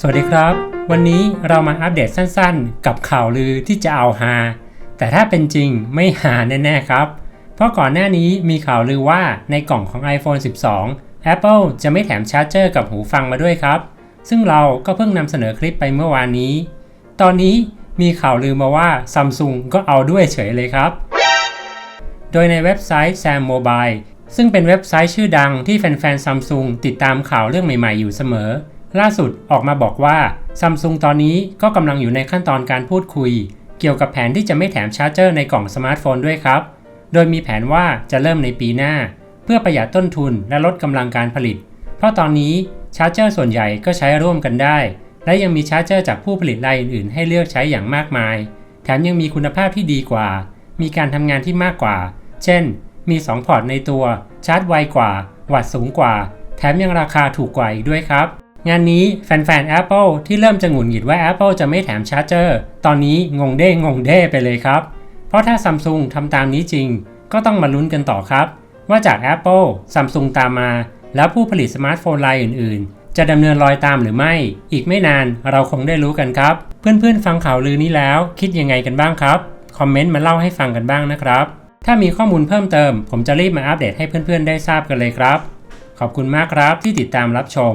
สวัสดีครับ วันนี้เรามาอัปเดตสั้นๆ กับข่าวลือที่จะเอาฮาแต่ถ้าเป็นจริงไม่หาแน่ๆครับ เพราะก่อนหน้านี้มีข่าวลือว่าในกล่องของ iPhone 12 Apple จะไม่แถมชาร์จเจอร์กับหูฟังมาด้วยครับ ซึ่งเราก็เพิ่งนำเสนอคลิปไปเมื่อวานนี้ ตอนนี้มีข่าวลือมาว่า Samsung ก็เอาด้วยเฉยเลยครับ โดยในเว็บไซต์ Sam Mobile ซึ่งเป็นเว็บไซต์ชื่อดังที่แฟนๆ Samsung ติดตามข่าวเรื่องใหม่ๆอยู่เสมอ ล่าสุดออกมาบอกว่า Samsung ตอนนี้ก็กำลังอยู่ในขั้นตอนการพูดคุย เกี่ยวกับแผนที่จะไม่แถมชาร์จเจอร์ในกล่องสมาร์ทโฟนด้วยครับ โดยมีแผนว่าจะเริ่มในปีหน้า เพื่อประหยัดต้นทุนและลดกำลังการผลิต เพราะตอนนี้ชาร์จเจอร์ส่วนใหญ่ก็ใช้ร่วมกันได้ และยังมีชาร์จเจอร์จากผู้ผลิตรายอื่นๆ ให้เลือกใช้อย่างมากมาย แถมยังมีคุณภาพที่ดีกว่า มีการทำงานที่มากกว่า เช่น มี 2 พอร์ตในตัว ชาร์จไวกว่า วัตต์สูงกว่า แถมยังราคาถูกกว่าอีกด้วยครับ งานนี้แฟนๆ Apple ที่เริ่มจะหงุดหงิดว่า Apple จะไม่แถมชาร์จเจอร์ ตอนนี้งงเด้งงเด้ไปเลยครับ เพราะถ้า Samsung ทำตามนี้จริง ก็ต้องมาลุ้นกันต่อครับ ว่าจาก Apple Samsung ตามมา แล้วผู้ผลิตสมาร์ทโฟนรายอื่นๆ จะดำเนินรอยตามหรือไม่ อีกไม่นานเราคงได้รู้กันครับ เพื่อนๆ ฟังข่าวลือนี้แล้ว คิดยังไงกันบ้างครับ คอมเมนต์มาเล่าให้ฟังกันบ้างนะครับ ถ้ามีข้อมูลเพิ่มเติม ผมจะรีบมาอัปเดตให้เพื่อนๆ ได้ทราบกันเลยครับ ขอบคุณมากครับที่ติดตามรับชม